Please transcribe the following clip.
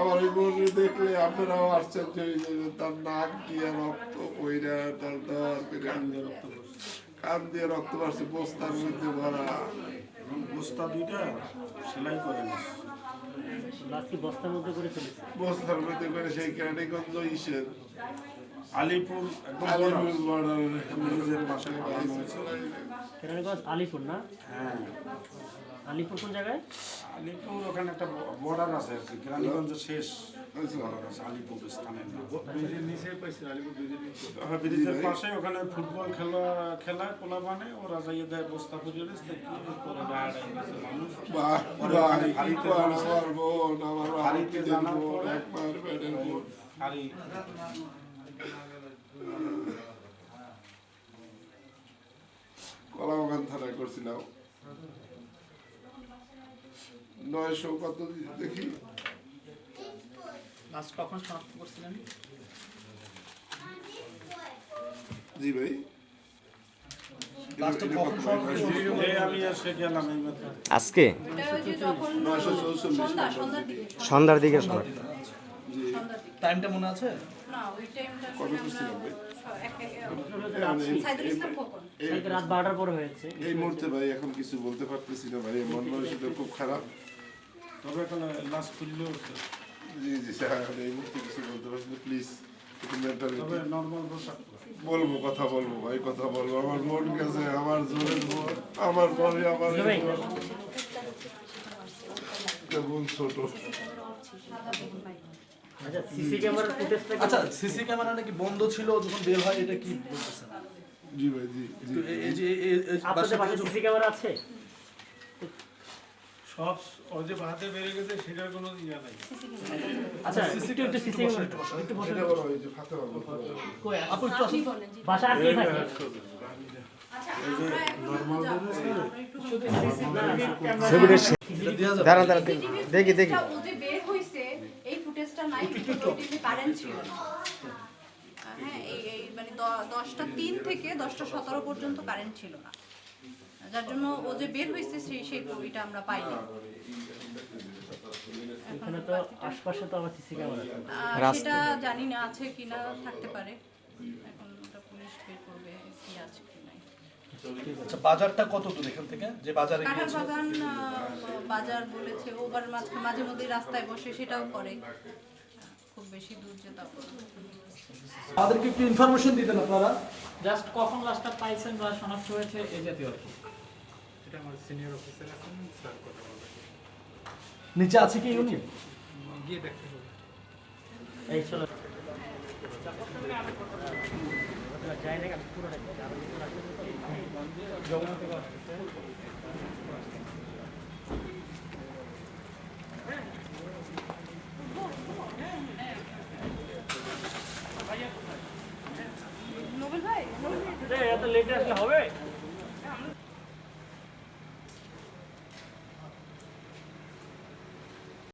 আমার এই মন্দির দেখলে আপনারাও আশ্চর্য হয়ে যাবেন তার নাক দিয়ে রক্ত কইরা তার দর করে কান দিয়ে রক্ত পাচ্ছে বস্তার মধ্যে ভরা। বস্তা দুইটা? সেলাই করে বস্তার মধ্যে করে ফেলেছে। বস্তার মধ্যে করে সেই কেরানীগঞ্জ ইসের। আলিপুর একদম আলিপুর। বর্ডারের ব্রিজের পাশে পাঠানো হয়েছে কেরানীগঞ্জ আলিপুর না? হ্যাঁ। আলিপুর কোন জায়গায়? আলিপুর ওখানে একটা বর্ডার আছে আর কি গ্রামীগঞ্জের শেষ বর্ডার আছে আলিপুর স্থানের নাম। হ্যাঁ, ব্রিজের পাশে ওখানে ফুটবল খেলা খেলায় পোলা মানে ওরা যাইয়ে দেয় বস্তা পুজো মানুষ। বাড়িতে জানার পরে একবার। হাড়ি কলাবাগান থানায় করছিলাম। নয়শো কত দেখি। কখন শনাক্ত করছিলেন? জি ভাই? শনাক্ত আজকে? সন্ধ্যার দিকে। সন্ধ্যার টাইমটা মনে আছে? না ওই টাইমটা এই- রাত বারোটার পরে হয়েছে। মুহূর্তে ভাই এখন কিছু বলতে পারতেছি না ভাই মন মানসিকতা খুব খারাপ। তবে এখানে লাশ খুললেও জি জি স্যার এই মুহূর্তে কিছু বলতে পারছি না প্লিজ একটু mentality- তবে নর্মাল বলব কথা বলব ভাই কথা বলব। আমার মন গেছে আমার জোরের বোন আমার পরে আমার ছোট। আচ্ছা সিসি ক্যামেরার আচ্ছা সিসি ক্যামেরা নাকি বন্ধ ছিল যখন বের হয় এটা কি বলতেছেন? জি ভাই জি আপনাদের সিসি ক্যামেরা আছে? সব ও যে বাহাতে বেড়ে গেছে সেটার কোনো ইয়া নাই। আচ্ছা একটু একটু সিসি একটু বসে এটা বলো যে ফাতে বাবু আপু একটু আসুন। বাসা আর কে থাকে? আচ্ছা আমরা নাই কারেন্ট ছিল। হ্যাঁ এই এই মানে দশটা তিন থেকে দশটা সতেরো পর্যন্ত কারেন্ট ছিল না। যার জন্য ও যে বের হইছে সেই সেই ছবিটা আমরা পাইনি। এখানে তো আশপাশে তো আবার সিসি ক্যামেরা সেটা জানি না আছে কিনা থাকতে পারে। এখন ওটা পুলিশ বের করবে কি আছে কি নাই। আচ্ছা বাজারটা কত দূর এখান থেকে? যে বাজারে গিয়েছে বাগান বাজার বলেছে ওবার মাঝে মাঝে মধ্যে রাস্তায় বসে সেটাও করে। বেশি দূর যেতে পারে আমাদেরকে একটু ইনফরমেশন দিতেন আপনারা। জাস্ট কখন লাশটা পাইছেন বা শনাক্ত হয়েছে এই জাতীয় আর কি? এটা আমার সিনিয়র অফিসার আছেন স্যার কথা বলবেন। নিচে আছে কি উনি? গিয়ে দেখতে হবে। এই চলো। যাই না আমি পুরো যমুনা